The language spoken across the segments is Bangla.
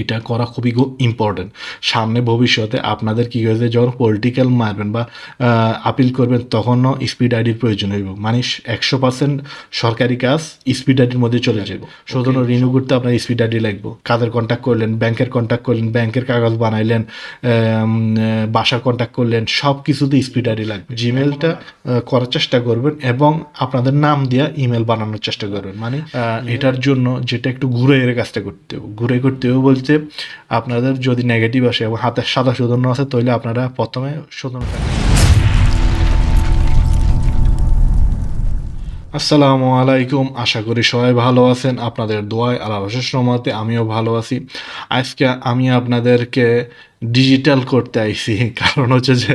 এটা করা খুবই ইম্পর্টেন্ট সামনে ভবিষ্যতে আপনাদের কী হয়েছে যখন পলিটিক্যাল মারবেন বা আপিল করবেন তখনও স্পিড আইডির প্রয়োজন হইব। মানে একশো পার্সেন্ট সরকারি কাজ স্পিড আইডির মধ্যে চলে যাব। শুধু রিনিউ করতে আপনার স্পিড আইডি লাগবে। কাদের কন্ট্যাক্ট করলেন ব্যাংকের কন্ট্যাক্ট করলেন ব্যাংকের কাগজ বানাইলেন বাসার কন্ট্যাক্ট করলেন সব কিছুতে স্পিড আইডি লাগবে। জিমেলটা করার চেষ্টা করবেন এবং আপনাদের নাম দিয়ে ইমেল বানানোর চেষ্টা করবেন। মানে এটার জন্য যেটা একটু ঘুরে এর কাজটা করতে হবে। ঘুরে করতে হবে বলতে আপনাদের যদি নেগেটিভ আসে এবং হাতে সাদা শোধন্য আছে, তাহলে আপনারা প্রথমে শোধন আসসালামু আলাইকুম, আশা করি সবাই ভালো আছেন। আপনাদের দোয়ায় আল্লাহ রহমতে আমিও ভালো আছি। আজকে আমি আপনাদেরকে ডিজিটাল করতে আইসি। কারণ হচ্ছে যে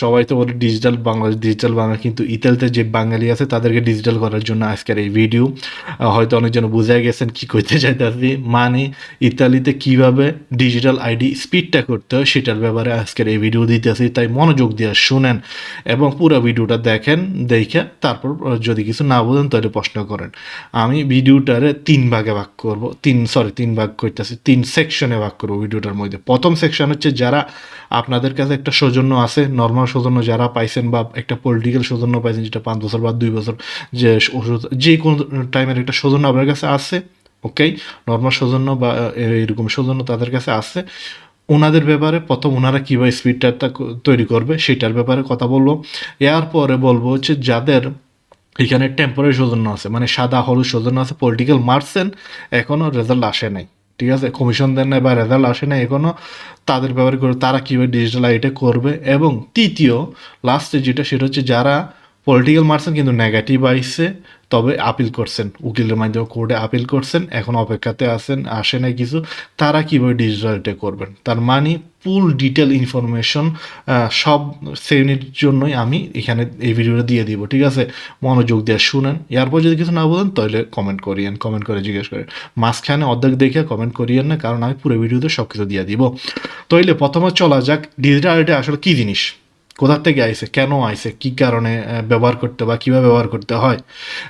সবাই তো বলে ডিজিটাল বাংলাদেশ ডিজিটাল বাংলা, কিন্তু ইতালিতে যে বাঙালি আছে, তাদেরকে ডিজিটাল করার জন্য আজকের এই ভিডিও হয়তো অনেকজন বুঝে গেছেন কি করতে চাইতেছি। মানে ইতালিতে কীভাবে ডিজিটাল আইডি স্পিডটা করতে হয়, সেটার ব্যাপারে আজকের এই ভিডিও দিতেছি। তাই মনোযোগ দিয়ে শুনেন এবং পুরো ভিডিওটা দেখেন, দেখে তারপর যদি কিছু না বোঝেন, তাহলে প্রশ্ন করেন। আমি ভিডিওটারে তিন ভাগে ভাগ করব, তিন সরি তিন ভাগ করতেছি, তিন সেকশনে ভাগ করব ভিডিওটার মধ্যে। প্রথম সেকশন হচ্ছে যারা আপনাদের কাছে একটা সৌজন্য আছে নর্মাল সৌজন্য যারা পাইছেন বা একটা পলিটিক্যাল সৌজন্য পাইছেন, যেটা পাঁচ বছর বা দুই বছর যে যে কোনো টাইমের একটা সৌজন্য আপনার কাছে আছে ওকে নর্মাল সৌজন্য বা এরকম সৌজন্য তাদের কাছে আছে। ওনাদের ব্যাপারে প্রথম ওনারা কীভাবে স্পিডটা তৈরি করবে সেটার ব্যাপারে কথা বলব। এরপরে বলব হচ্ছে যাদের এখানে টেম্পোরারি সৌজন্য আছে মানে সাদা হলুদ সৌজন্য আছে পলিটিক্যাল মার্কসেন এখনও রেজাল্ট আসে নাই। ঠিক আছে কমিশন দেন না বা রেজাল্ট আসে না এখনও তাদের ব্যাপারে করে তারা কীভাবে ডিজিটাল আইটে করবে? এবং তৃতীয় লাস্টে যেটা, সেটা হচ্ছে যারা পলিটিক্যাল মার্সেন কিন্তু নেগেটিভ আইসে তবে আপিল করছেন। উকিলের মাধ্যমে কোর্টে আপিল করছেন, এখন অপেক্ষাতে আছেন, আসে নাই কিছু। তারা কীভাবে ডিজিটালটা করবেন? তার মানে ফুল ডিটেল ইনফরমেশন সব শ্রেণির জন্যই আমি এখানে এই ভিডিওটা দিয়ে দিব, ঠিক আছে? মনোযোগ দিয়ে শুনেন। এরপর যদি কিছু না বলেন, তাহলে কমেন্ট করিয়েন কমেন্ট করে জিজ্ঞেস করেন। মাঝখানে অর্ধেক দেখে কমেন্ট করিয়েন না, কারণ আমি পুরো ভিডিওতে সব কিছু দিয়ে দিব। তাইলে প্রথমে চলা যাক ডিজিটাল আসলে কী জিনিস? কোথা থেকে আইসে কেন আইসে কি কারণে ব্যবহার করতে বা কীভাবে ব্যবহার করতে হয়?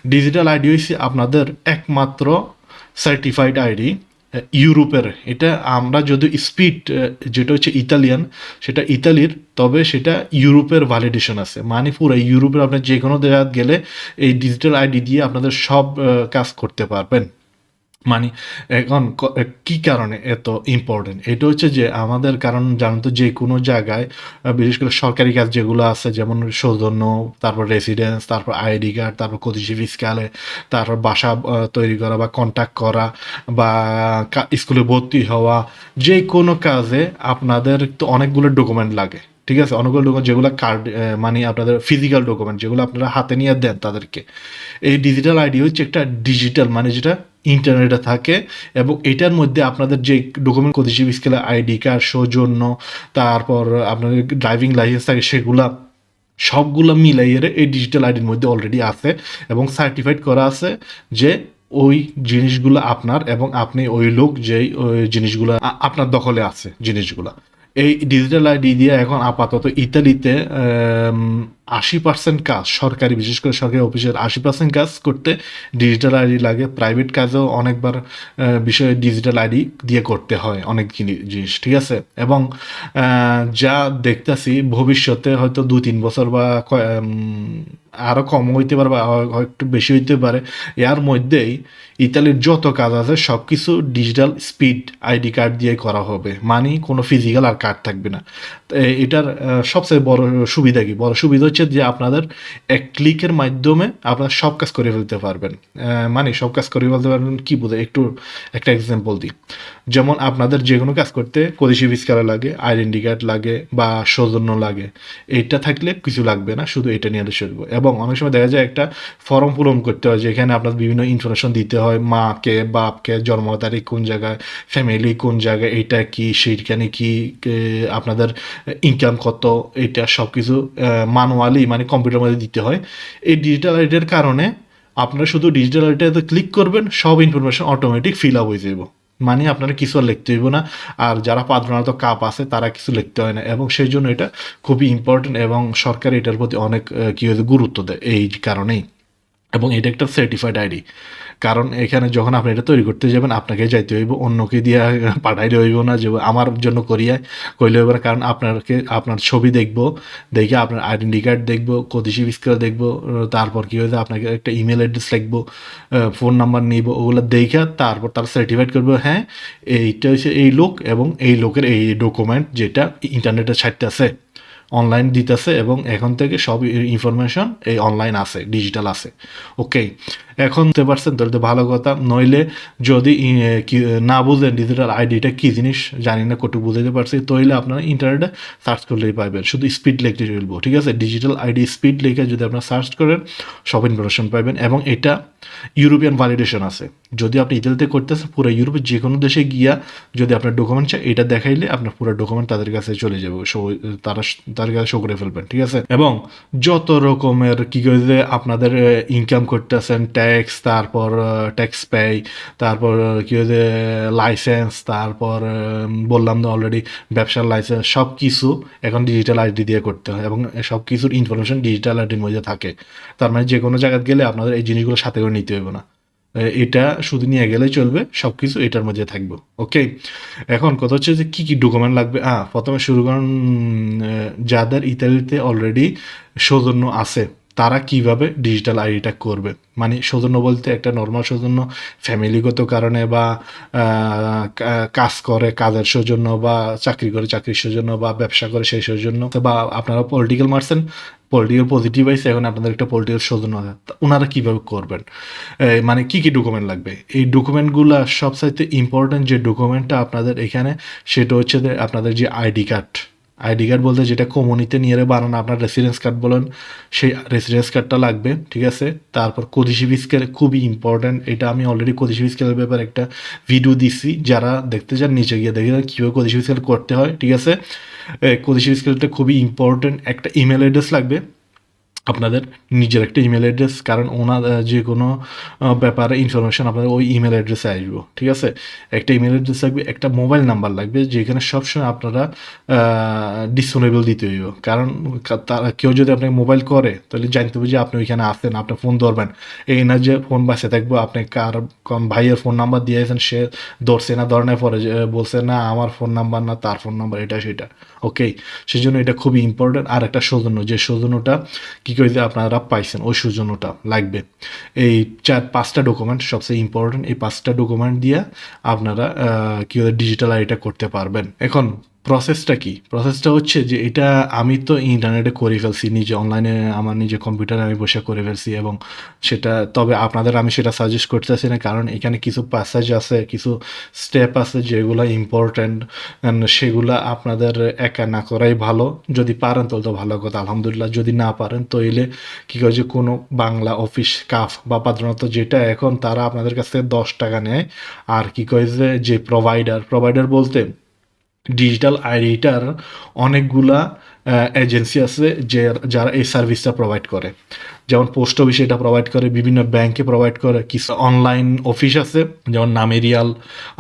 ডিজিটাল আইডি হচ্ছে আপনাদের একমাত্র সার্টিফাইড আইডি ইউরোপের। এটা আমরা যদি স্পিড যেটা হচ্ছে ইতালিয়ান, সেটা ইতালির, তবে সেটা ইউরোপের ভ্যালিডেশন আছে। মানে পুরো ইউরোপের আপনি যে কোনো জায়গায় গেলে এই ডিজিটাল আইডি দিয়ে আপনাদের সব কাজ করতে পারবেন। মানে এখন ক- কারণে এত ইম্পর্টেন্ট এটা হচ্ছে যে আমাদের কারণ জানেন তো, যে কোনো জায়গায় বিশেষ করে সরকারি কাজ যেগুলো আছে, যেমন সৌজন্য তারপর রেসিডেন্স তারপর আইডি কার্ড তারপর কতিশি ফিসকালে তারপর বাসা তৈরি করা বা কন্ট্যাক্ট করা বা স্কুলে ভর্তি হওয়া, যে কোনো কাজে আপনাদের তো অনেকগুলো ডকুমেন্ট লাগে। ঠিক আছে? অনেকগুলো ডকুমেন্ট যেগুলো কার্ড মানে আপনাদের ফিজিক্যাল ডকুমেন্ট যেগুলো আপনারা হাতে নিয়ে দেন তাদেরকে। এই ডিজিটাল আইডি হচ্ছে একটা ডিজিটাল মানে যেটা ইন্টারনেটে থাকে এবং এটার মধ্যে আপনাদের যে ডকুমেন্ট কতিশি স্কেলে আইডি কার্ড সৌজন্য, তারপর আপনাদের ড্রাইভিং লাইসেন্স থাকে, সেগুলা সবগুলো মিলাইয়ে এই ডিজিটাল আইডির মধ্যে অলরেডি আছে এবং সার্টিফাইড করা আছে যে ওই জিনিসগুলো আপনার এবং আপনি ওই লোক যেই, ওই জিনিসগুলো আপনার দখলে আছে জিনিসগুলো। এই ডিজিটাল আইডি দিয়ে এখন আপাতত ইতালিতে আশি পার্সেন্ট কাজ সরকারি বিশেষ করে সরকারি অফিসের আশি পার্সেন্ট কাজ করতে ডিজিটাল আইডি লাগে। প্রাইভেট কাজেও অনেকবার বিষয়ে ডিজিটাল আইডি দিয়ে করতে হয় অনেক জিনিস ঠিক আছে? এবং যা দেখতেছি ভবিষ্যতে হয়তো দু তিন বছর বা উম, কম হইতে পারে বা একটু বেশি হইতে পারে এর মধ্যেই ইতালির যত কাজ আছে সব কিছু ডিজিটাল স্পিড আইডি কার্ড দিয়ে করা হবে। মানে কোনো ফিজিক্যাল আর কার্ড থাকবে না। এটার সবচেয়ে বড় সুবিধা কি? বড় সুবিধা হচ্ছে যে আপনাদের এক ক্লিকের মাধ্যমে আপনার সব কাজ করে ফেলতে পারবেন। মানে সব কাজ করে ফেলতে পারবেন কি বোঝায়? একটু একটা এক্সাম্পল দিই। যেমন আপনাদের যে কোনো কাজ করতে কদিশি ভিসকারা লাগে আইডেন্টি কার্ড লাগে বা সৌজন্য লাগে। এইটা থাকলে কিছু লাগবে না, শুধু এটা নিয়ে চলবে এবং অনেক সময় দেখা যায় একটা ফর্ম পূরণ করতে হয়, যেখানে আপনার বিভিন্ন ইনফরমেশন দিতে হয় মাকে বাপকে জন্ম তারিখ কোন জায়গায় ফ্যামিলি কোন জায়গায়, এটা কি, সেইখানে কি আপনাদের ইনকাম কত, এটা সব কিছু ম্যানুয়ালি মানে কম্পিউটার মধ্যে দিতে হয়। এই ডিজিটাল আইডির কারণে আপনারা শুধু ডিজিটাল আইডিতে ক্লিক করবেন, সব ইনফরমেশন অটোমেটিক ফিল আপ হয়ে যাব মানে আপনারা কিছু আর লিখতে হইব না। আর যারা পাদ্রনাত কাপ আছে, তারা কিছু লিখতে হয় না। এবং সেই জন্য এটা খুবই ইম্পর্টেন্ট এবং সরকার এটার প্রতি অনেক কী কি হয়েছে গুরুত্ব দেয়। এই কারণেই। এবং এটা একটা সার্টিফাইড আইডি কারণ এখানে যখন আপনি এটা তৈরি করতে যাবেন, আপনাকে যাইতে হইব, অন্যকে দিয়ে পাঠাইলে হইব না, যে আমার জন্য করিয়ায় কইলে হইব না। কারণ আপনাকে আপনার ছবি দেখব, দেখে আপনার আইডেন্টি কার্ড দেখব কদিশি স্কেল দেখব, তারপর কি হয়েছে আপনাকে একটা ইমেল অ্যাড্রেস লিখব ফোন নাম্বার নিব, ওগুলো দেখে তারপর তারা সার্টিফাইড করব হ্যাঁ এইটা হচ্ছে এই লোক এবং এই লোকের এই ডকুমেন্ট যেটা ইন্টারনেটে ছাড়তে আছে অনলাইন দিতেছে এবং এখন থেকে সব ইনফরমেশন এই অনলাইন আছে ডিজিটাল আছে। ওকে এখন বুঝতে পারছেন, তাহলে ভালো কথা। নইলে যদি না বুঝেন ডিজিটাল আইডিটা কী জিনিস, জানি না, কটু বুঝাইতে পারছি। তাহলে আপনারা ইন্টারনেটে সার্চ করলেই পাবেন শুধু স্পিড লিখতে চলবো ঠিক আছে? ডিজিটাল আইডি স্পিড লিখে যদি আপনারা সার্চ করেন, সব ইনফরমেশন পাবেন এবং এটা ইউরোপিয়ান ভ্যালিডেশন আছে। যদি আপনি ইতালিতে করতেছেন, পুরো ইউরোপের যে কোনো দেশে গিয়া যদি আপনার ডকুমেন্ট চাই, এটা দেখাইলে আপনার পুরো ডকুমেন্ট তাদের কাছে চলে যাবে তারা, তাদের কাছে শো করে ফেলবেন, ঠিক আছে? এবং যত রকমের কি করে আপনাদের ইনকাম করতেছেন ট্যাক্স তারপর ট্যাক্স পে তারপর কি হয়েছে লাইসেন্স তারপর বললাম না অলরেডি ব্যবসার লাইসেন্স সব কিছু এখন ডিজিটাল আইডি দিয়ে করতে হয় এবং সব কিছুর ইনফরমেশন ডিজিটাল আইডির মধ্যে থাকে। তার মানে যে কোনো জায়গায় গেলে আপনাদের এই জিনিসগুলো সাথে করে নিতে হবে না। এটা শুধু নিয়ে গেলে চলবে সব কিছু এটার মধ্যে থাকবে ওকে এখন কথা হচ্ছে যে কী কী ডকুমেন্ট লাগবে? হ্যাঁ প্রথমে শুরু করুন যাদের ইতালিতে অলরেডি সৌজন্য আছে তারা কীভাবে ডিজিটাল আইডিটা করবে? মানে সৌজন্য বলতে একটা নর্মাল সৌজন্য ফ্যামিলিগত কারণে বা কাজ করে, কাজের সৌজন্য বা, চাকরি করে, চাকরির সৌজন্য বা, ব্যবসা করে সেই সৌজন্য। বা আপনারা পলিটিক্যাল মারছেন পলিটিক্যাল পজিটিভ আইসে এখন আপনাদের একটা পলিটিক্যাল সৌজন্য ওনারা কীভাবে করবেন? মানে কি কি ডকুমেন্ট লাগবে? এই ডকুমেন্টগুলো সবচাইতে ইম্পর্ট্যান্ট যে ডকুমেন্টটা আপনাদের এখানে, সেটা হচ্ছে আপনাদের যে আইডি কার্ড আইডি কার্ড বলতে যেটা কমনিতে নিয়ে বানান, আপনার রেসিডেন্স কার্ড বলেন, সেই রেসিডেন্স কার্ডটা লাগবে, ঠিক আছে? তারপর কোদিশিবি স্কেল খুবই ইম্পর্ট্যান্ট এটা আমি অলরেডি কদিশিবি স্কেলের ব্যাপারে একটা ভিডিও দিছি, যারা দেখতে চান নিচে গিয়ে দেখে কীভাবে কদিশিবি স্কেল করতে হয়, ঠিক আছে? কদিশিবি স্কেলটা খুবই ইম্পর্ট্যান্ট একটা ইমেল অ্যাড্রেস লাগবে আপনাদের নিজের একটা ইমেল অ্যাড্রেস কারণ ওনার যে কোনো ব্যাপারে ইনফরমেশন আপনাদের ওই ইমেল অ্যাড্রেসে আসব, ঠিক আছে? একটা ইমেল অ্যাড্রেস লাগবে একটা মোবাইল নাম্বার লাগবে, যেখানে সবসময় আপনারা ডিসোনেবল দিতে হইব। কারণ তারা, কেউ যদি আপনাকে মোবাইল করে, তাহলে জানতে হবে যে আপনি ওইখানে আসেন আপনার ফোন ধরবেন। এই না যে ফোন বাসে থাকব, আপনি কার কোন ভাইয়ের ফোন নাম্বার দিয়েছেন সে ধরছে না ধরনের পরে বলছে, না, আমার ফোন নাম্বার না, তার ফোন নাম্বার এটা, সেটা। ওকে সেই জন্য এটা খুবই ইম্পর্ট্যান্ট আর একটা সৌজন্য, যে সৌজন্যটা কী করে আপনারা পাইছেন? ওই সৌজন্যটা লাগবে। এই চার, পাঁচটা ডকুমেন্ট সবচেয়ে ইম্পর্টেন্ট এই পাঁচটা ডকুমেন্ট দিয়ে আপনারা কি ডিজিটাল আইডিটা করতে পারবেন। এখন প্রসেসটা কি? প্রসেসটা হচ্ছে যে এটা আমি তো ইন্টারনেটে করে ফেলছি, নিজে অনলাইনে আমার নিজে কম্পিউটারে আমি বসে করে ফেলছি এবং সেটা, তবে আপনাদের আমি সেটা সাজেস্ট করতেছি না, কারণ এখানে কিছু প্যাসেজ আছে, কিছু স্টেপ আছে যেগুলো ইম্পর্ট্যান্ট সেগুলো আপনাদের একা না করাই ভালো। যদি পারেন তো ভালো কথা, আলহামদুলিল্লাহ। যদি না পারেন তাহলে কী করে যে কোনো বাংলা অফিস কাফ বা পাত্রনত যেটা এখন, তারা আপনাদের কাছ থেকে দশ টাকা নেয়। আর কী কয় যে প্রোভাইডার প্রোভাইডার বলতে ডিজিটাল আইডিটার অনেকগুলা এজেন্সি আছে যে যারা এই সার্ভিসটা প্রোভাইড করে। যেমন পোস্ট অফিসে এটা প্রোভাইড করে, বিভিন্ন ব্যাংকে প্রোভাইড করে, কিছু অনলাইন অফিস আছে, যেমন নামেরিয়াল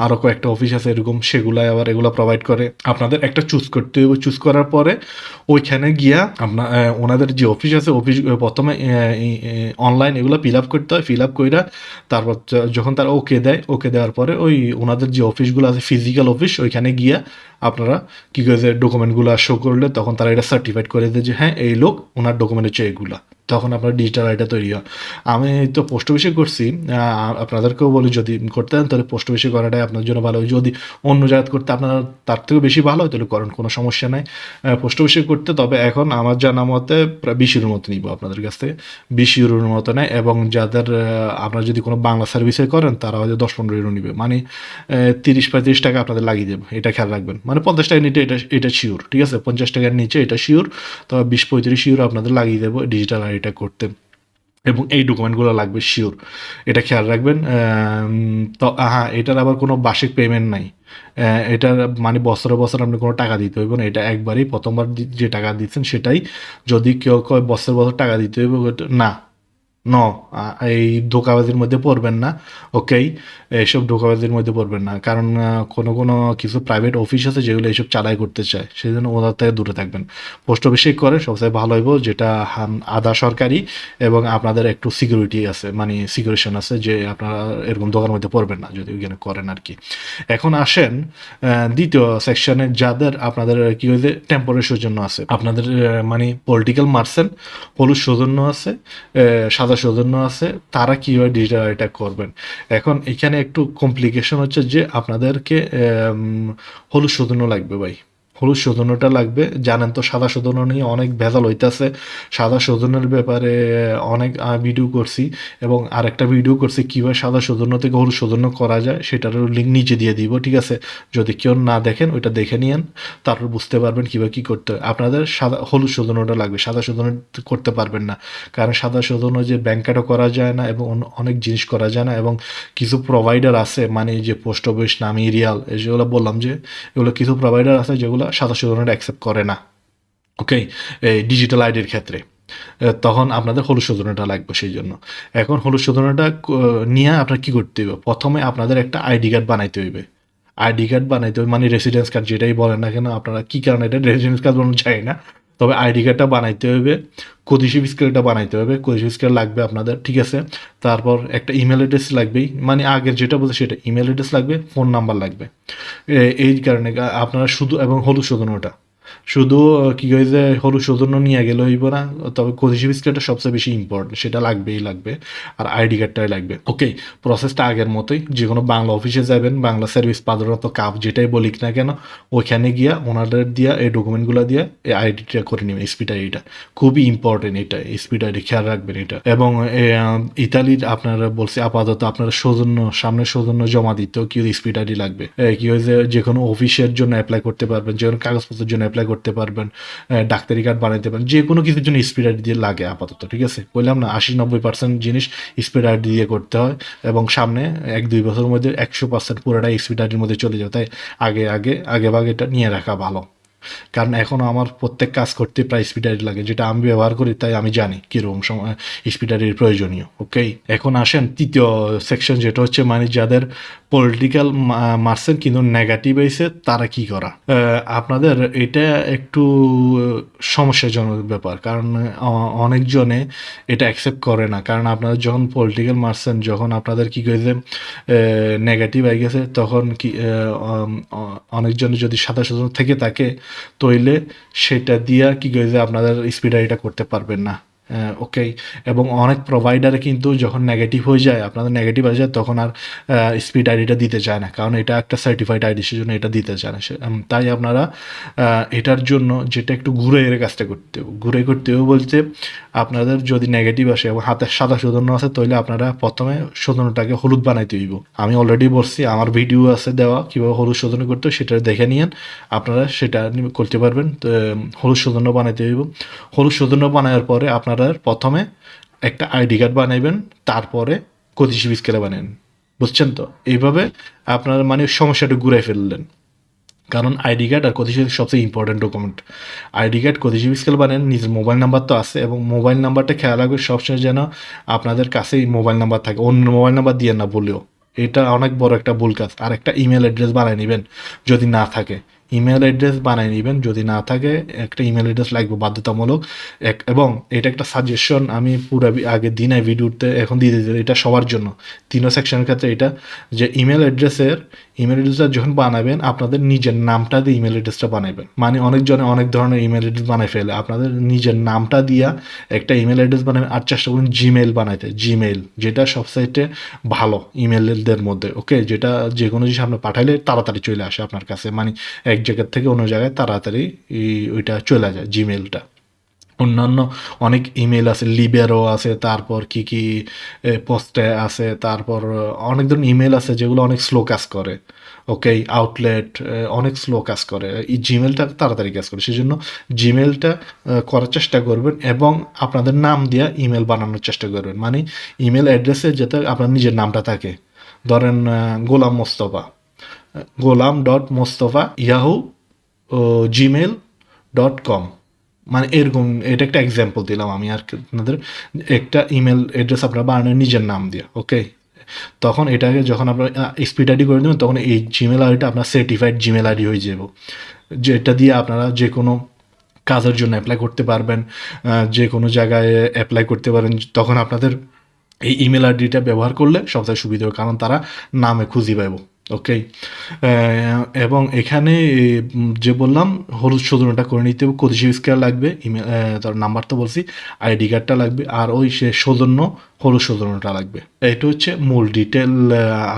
আরও কয়েকটা অফিস আছে এরকম সেগুলাই আবার এগুলো প্রোভাইড করে। আপনাদের একটা চুজ করতে হবে চুজ করার পরে ওইখানে গিয়া আপনার ওনাদের যে অফিস আছে অফিস প্রথমে অনলাইন এগুলো ফিল আপ করতে হয় ফিল আপ কইরা তারপর যখন তারা ওকে দেয় ওকে দেওয়ার পরে ওই ওনাদের যে অফিসগুলো আছে ফিজিক্যাল অফিস ওইখানে গিয়া আপনারা কী করে যে ডকুমেন্টগুলো শো করলে তখন তারা এটা সার্টিফাইড করে দেয় যে হ্যাঁ এই লোক, ওনার ডকুমেন্ট হচ্ছে এইগুলা তখন আপনার ডিজিটাল আইডিটা তৈরি হয়। আমি তো পোস্ট অফিসে করছি আপনাদেরকেও বলি যদি করতে দেন তাহলে পোস্ট অফিসে করাটাই আপনার জন্য ভালো। যদি অন্য জায়গায় করতে আপনার তার থেকেও বেশি ভালো হয়, তাহলে করেন, কোনো সমস্যা নাই। পোস্ট অফিসে করতে, তবে এখন আমার জানা মতে প্রায় বিশ ইউরোর মতো নিব আপনাদের কাছ থেকে। বিশ ইউরোর মতো নেয়, এবং যাদের আপনারা যদি কোনো বাংলা সার্ভিসে করেন, তারা হয়তো দশ পনেরো ইউরো নিবে। মানে তিরিশ পঁয়ত্রিশ টাকা আপনাদের লাগিয়ে দেবে, এটা খেয়াল রাখবেন। মানে পঞ্চাশ টাকার নিচে এটা এটা শিওর ঠিক আছে? পঞ্চাশ টাকার নিচে এটা শিওর তবে বিশ পঁয়ত্রিশ ইউরো আপনাদের লাগিয়ে দেবো ডিজিটাল আইডিটা করতে। এবং এই ডকুমেন্টগুলো লাগবে শিওর এটা খেয়াল রাখবেন তো হ্যাঁ এটার আবার কোনো বার্ষিক পেমেন্ট নাই। এটার মানে বছরে বছর আপনি কোনো টাকা দিতে হইব না, এটা একবারই প্রথমবার যে টাকা দিচ্ছেন সেটাই যদি কেউ বছর বছর টাকা দিতে হইব, না ন এই ধোকাবাজির মধ্যে পড়বেন না ওকেই এইসব ধোকাবাজির মধ্যে পড়বেন না। কারণ কোনো কোনো কিছু প্রাইভেট অফিস আছে যেগুলো এইসব চালাই করতে চায়। সেই জন্য ওদের থেকে দূরে থাকবেন। পোস্ট অফিসে করে সবচেয়ে ভালো হইব যেটা আধা সরকারি এবং আপনাদের একটু সিকিউরিটি আছে মানে সিকিউরেশন আছে যে আপনারা এরকম দোকানের মধ্যে পড়বেন না যদি ওইখানে করেন আর কি এখন আসেন দ্বিতীয় সেকশনে যাদের আপনাদের কি হয়েছে টেম্পোরারি সৌজন্য আছে। আপনাদের মানে পলিটিক্যাল মার্সেন হলুদ সৌজন্য আছে আহ, সাদা সৌজন্য আছে, তারা কীভাবে ডিজিটাল এটা করবেন? এখন এখানে একটু কমপ্লিকেশন হচ্ছে যে আপনাদেরকে হলুদ সৌজন্য লাগবে ভাই। হলুদ সৌজন্যটা লাগবে। জানেন তো সাদা সৌজন্য নিয়ে অনেক ভেজাল হইতাছে। সাদা সৌজন্যের ব্যাপারে অনেক ভিডিও করছি এবং আরেকটা ভিডিও করছি কীভাবে সাদা সৌজন্য থেকে হলুদ সৌজন্য করা যায়, সেটারও লিঙ্ক নিচে দিয়ে দিব, ঠিক আছে? যদি কেউ না দেখেন, ওইটা দেখে নিয়েন, তারপর বুঝতে পারবেন কীভাবে কী করতে হয়। আপনাদের সাদা, হলুদ সৌজন্যটা লাগবে, সাদা সৌজন্য করতে পারবেন না। কারণ সাদা সৌজন্য যে ব্যাংক কার্ডও করা যায় না এবং অনেক জিনিস করা যায় না এবং কিছু প্রোভাইডার আছে মানে যে পোস্ট অফিস নামি রিয়াল যেগুলো বললাম যে, এগুলো কিছু প্রোভাইডার আছে যেগুলো সাদা ধরনের অ্যাকসেপ্ট করে না। ওকে এই ডিজিটাল আইডির ক্ষেত্রে। তখন আপনাদের হলুদ শোধনাটা লাগবে সেই জন্য। এখন হলুদ শোধনাটা নিয়ে আপনার কি করতে হবে? প্রথমে আপনাদের একটা আইডি কার্ড বানাইতে হইবে। আইডি কার্ড বানাইতে হবে মানে রেসিডেন্স কার্ড যেটাই বলেন না কেন, আপনারা কী কারণে এটা রেসিডেন্স কার্ড বানানো চাই না? তবে আইডি কার্ডটা বানাইতে হবে কদিশি স্কেলটা বানাইতে হবে কদিশি স্কেল লাগবে আপনাদের, ঠিক আছে? তারপর একটা ইমেল অ্যাড্রেস লাগবেই মানে আগের যেটা বলছে সেটা ইমেল অ্যাড্রেস লাগবে ফোন নাম্বার লাগবে। এই কারণে আপনারা শুধু এবং হলুদ শোধনোটা শুধু কি হয়েছে হলুদ সৌজন্য নিয়ে গেলে হইব না, তবে কদিশি বিস্কিটটা সবচেয়ে বেশি ইম্পর্টেন্ট সেটা লাগবেই লাগবে, আর আইডি কার্ডটাই লাগবে। ওকে প্রসেসটা আগের মতোই, যে কোনো বাংলা অফিসে যাবেন, বাংলা সার্ভিস পাদরত কাপ যেটাই বলিক না কেন, ওইখানে গিয়া ওনাদের দিয়া, এই ডকুমেন্টগুলো দিয়া, এই আইডিটা করে নেবেন স্পিড আইডিটা খুবই ইম্পর্টেন্ট এটা স্পিড আইডি খেয়াল রাখবেন এটা। এবং ইতালির আপনারা বলছে আপাতত আপনারা সৌজন্য সামনে সৌজন্য জমা দিতেও কি স্পিড আইডি লাগবে। কি হয়েছে যে কোনো অফিসের জন্য অ্যাপ্লাই করতে পারবেন যে কোনো কাগজপত্রের জন্য অ্যাপ্লাই করতে পারবেন ডাক্তারি কার্ড বানাতে পারেন যে কোনো কিছুর জন্য স্পিড আইডি দিয়ে লাগে আপাতত, ঠিক আছে? বললাম না, আশি নব্বই পার্সেন্ট জিনিস স্পিড আইডি দিয়ে করতে হয় এবং সামনে এক দুই বছরের মধ্যে একশো পার্সেন্ট পুরোটাই স্পিড আইডির মধ্যে চলে যাবে, তাই আগে আগে আগে ভাগে এটা নিয়ে রাখা ভালো। কারণ এখনও আমার প্রত্যেক কাজ করতে প্রায় স্পিড আইডি লাগে যেটা আমি ব্যবহার করি তাই আমি জানি কীরকম সময় স্পিড আইডির প্রয়োজনীয় ওকে এখন আসেন তৃতীয় সেকশন যেটা হচ্ছে মানে যাদের পলিটিক্যাল মার্সেন কিন্তু নেগেটিভ হয়েছে তারা কি করা? আপনাদের এটা একটু সমস্যাজনক ব্যাপার কারণ অনেকজনে এটা অ্যাকসেপ্ট করে না। কারণ আপনারা যখন পলিটিক্যাল মার্সেন যখন আপনাদের কি করেছে নেগেটিভ হয়ে গেছে তখন কি আহ, উম, অ- অনেকজনের যদি সাদা সাদা থেকে থাকে তৈলে সেটা দিয়া কি করেছে আপনাদের স্পিড এটা করতে পারবেন না। ওকে এবং অনেক প্রোভাইডারে কিন্তু যখন নেগেটিভ হয়ে যায় আপনাদের নেগেটিভ হয়ে যায় তখন আর স্পিড আইডিটা দিতে চায় না। কারণ এটা একটা সার্টিফাইড আইডি সেজন্য এটা দিতে চায় না। তাই আপনারা এটার জন্য যেটা একটু ঘুরে এর কাজটা করতে হবে। ঘুরে করতে হবে বলতে আপনাদের যদি নেগেটিভ আসে এবং হাতে সাদা শোধন্য আছে তাহলে আপনারা প্রথমে শোধনটাকে হলুদ বানাইতে হইব। আমি অলরেডি বলছি আমার ভিডিও আছে দেওয়া কীভাবে হলুদ শোধন করতে সেটা দেখে নিয়েন। আপনারা সেটা করতে পারবেন তো, হলুদ শোধন্য বানাইতে হইব। হলুদ শোধন্য বানানোর পরে আপনারা প্রথমে একটা আইডি কার্ড বানাইবেন, তারপরে কতিশি স্কেলে বানাবেন বুঝছেন তো? এইভাবে আপনার মানে সমস্যাটা ঘুরে ফেললেন। কারণ আইডি কার্ড আর কতিশি সবচেয়ে ইম্পর্টেন্ট ডকুমেন্ট আইডি কার্ড কতিশি স্কেল বানেন নিজের মোবাইল নাম্বার তো আছে এবং মোবাইল নাম্বারটা খেয়াল রাখবে সবসময় যেন আপনাদের কাছেই মোবাইল নাম্বার থাকে। অন্য মোবাইল নাম্বার দিয়ে না বলেও। এটা অনেক বড় একটা ভুল কাজ। আর একটা ইমেল অ্যাড্রেস বানিয়ে নেবেন যদি না থাকে। ইমেল অ্যাড্রেস বানিয়ে নেবেন। যদি না থাকে, একটা ইমেল অ্যাড্রেস লাগবে, বাধ্যতামূলক। এক এবং এটা একটা সাজেশন আমি পুরো আগে দিনে ভিডিওতে এখন দিয়ে দিতে এটা সবার জন্য। তিনও সেকশনের ক্ষেত্রে এটা যে ইমেল অ্যাড্রেসের ইমেল অ্যাড্রেসটা যখন বানাবেন, আপনাদের নিজের নামটা দিয়ে ইমেল অ্যাড্রেসটা বানাবেন। মানে অনেকজনে অনেক ধরনের ইমেল অ্যাড্রেস বানায় ফেলে। আপনাদের নিজের নামটা দিয়া একটা ইমেল অ্যাড্রেস বানাবেন আর চেষ্টা করুন জিমেল বানাইতে। জিমেল যেটা সবসাইটে ভালো ইমেলদের মধ্যে ওকে যেটা যে কোনো জিনিস আপনি পাঠাইলে তাড়াতাড়ি চলে আসে আপনার কাছে। মানে এক জায়গার থেকে অন্য জায়গায় তাড়াতাড়ি ওইটা চলে যায় জিমেলটা অন্যান্য অনেক ইমেল আছে লিবেরও আছে, তারপর কি কি পোস্টে আছে, তারপর অনেক ধরনের ইমেল আছে যেগুলো অনেক স্লো কাজ করে ওকে আউটলেট অনেক স্লো কাজ করে। এই জিমেলটা তাড়াতাড়ি কাজ করে সেই জন্য জিমেলটা করার চেষ্টা করবেন এবং আপনাদের নাম দিয়ে ইমেল বানানোর চেষ্টা করবেন। মানে ইমেল অ্যাড্রেসে যাতে আপনার নিজের নামটা থাকে। ধরেন Golam Mostafa Golam dot Mostafa Yahoo Gmail dot com মানে এরকম, এটা একটা এক্সাম্পল দিলাম আমি আর আপনাদের। একটা ইমেল অ্যাড্রেস আপনারা বানানো নিজের নাম দিয়ে ওকে তখন এটাকে যখন আপনার স্পিড আইডি করে দেবেন, তখন এই জিমেল আইডিটা আপনার সার্টিফাইড জিমেল আইডি হয়ে যাব। যেটা দিয়ে আপনারা যে কোনো কাজের জন্য অ্যাপ্লাই করতে পারবেন যে কোনো জায়গায় অ্যাপ্লাই করতে পারেন, তখন আপনাদের এই ইমেল আইডিটা ব্যবহার করলে সবথেকে সুবিধা হবে, কারণ তারা নামে খুঁজি পাইব ওকে এবং এখানে যে বললাম, হলুদ শোধনটা করে নিতে হবে কতিশি স্কেয়ার লাগবে ইমেল তার নাম্বার তো বলছি আইডি কার্ডটা লাগবে, আর ওই সে সৌজন্য সৌজন্যটা লাগবে। এটা হচ্ছে মূল ডিটেল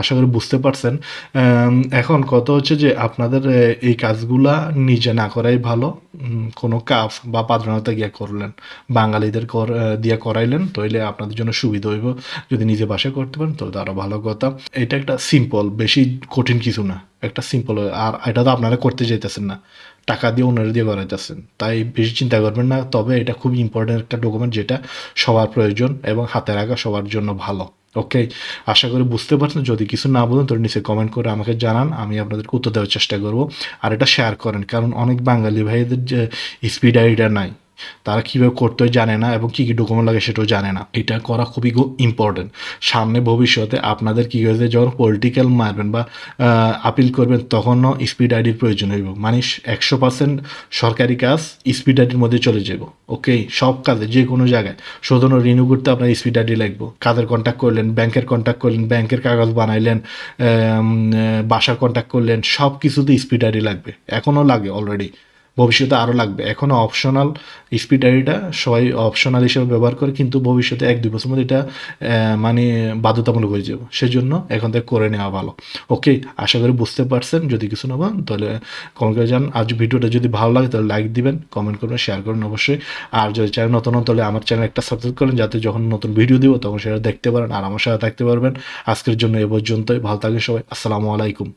আশা করি বুঝতে পারছেন। এখন কত হচ্ছে যে আপনাদের এই কাজগুলা নিজে না করাই ভালো। কোনো কাফ বা পাদ্রণতা গিয়ে করলেন, বাঙালিদের কর দিয়া করাইলেন, তাইলে আপনাদের জন্য সুবিধা হইব। যদি নিজে বাসায় করতে পারেন তো আরও ভালো কথা। এটা একটা সিম্পল বেশি কঠিন কিছু না। একটা সিম্পল আর এটা তো আপনারা করতে যেতেছেন না। টাকা দিয়ে ওনারা দিয়ে করাইতেছেন। তাই বেশি চিন্তা করবেন না, তবে এটা খুব ইম্পর্টেন্ট একটা ডকুমেন্ট যেটা সবার প্রয়োজন এবং হাতে রাখা সবার জন্য ভালো। ওকে আশা করি বুঝতে পারছেন। যদি কিছু না বলেন তো নিচে কমেন্ট করে আমাকে জানান, আমি আপনাদেরকে উত্তর দেওয়ার চেষ্টা করব। আর এটা শেয়ার করেন, কারণ অনেক বাঙালি ভাইদের যে স্পিড আইডিয়া নাই। তারা কীভাবে করতে হয় জানে না এবং কী কী ডকুমেন্ট লাগে সেটাও জানে না। এটা করা খুবই ইম্পর্টেন্ট সামনে ভবিষ্যতে আপনাদের কী হয়েছে, যখন পলিটিক্যাল মারবেন বা আপিল করবেন, তখনও স্পিড আইডির প্রয়োজন হইব। মানে একশো পার্সেন্ট সরকারি কাজ স্পিড আইডির মধ্যে চলে যাব ওকে সব কাজে যে কোনো জায়গায়। শোধন রিনিউ করতে আপনার স্পিড আইডি লাগবে। কাদের কন্ট্যাক্ট করলেন, ব্যাংকের কন্ট্যাক্ট করলেন, ব্যাংকের কাগজ বানাইলেন বাসার কন্ট্যাক্ট করলেন সব কিছুতে স্পিড আইডি লাগবে। এখনও লাগে অলরেডি ভবিষ্যতে আরও লাগবে। এখনও অপশনাল স্পিড আইডিটা সবাই অপশনাল হিসেবে ব্যবহার করে, কিন্তু ভবিষ্যতে এক দুই বছর মধ্যে এটা মানে বাধ্যতামূলক হয়ে যাবে। সেজন্য এখন থেকে করে নেওয়া ভালো। ওকে আশা করি বুঝতে পারছেন। যদি কিছু না বলেন তাহলে কমেন্ট করে যান আজ ভিডিওটা যদি ভালো লাগে, তাহলে লাইক দিবেন কমেন্ট করবেন শেয়ার করবেন অবশ্যই। আর যদি চ্যানেল নতুন হন, তাহলে আমার চ্যানেল একটা সাবস্ক্রাইব করেন যাতে যখন নতুন ভিডিও দিব, তখন সেটা দেখতে পারেন আর আমার সাথে থাকতে পারবেন। আজকের জন্য এ পর্যন্তই। ভালো থাকবে সবাই। আসসালামু আলাইকুম।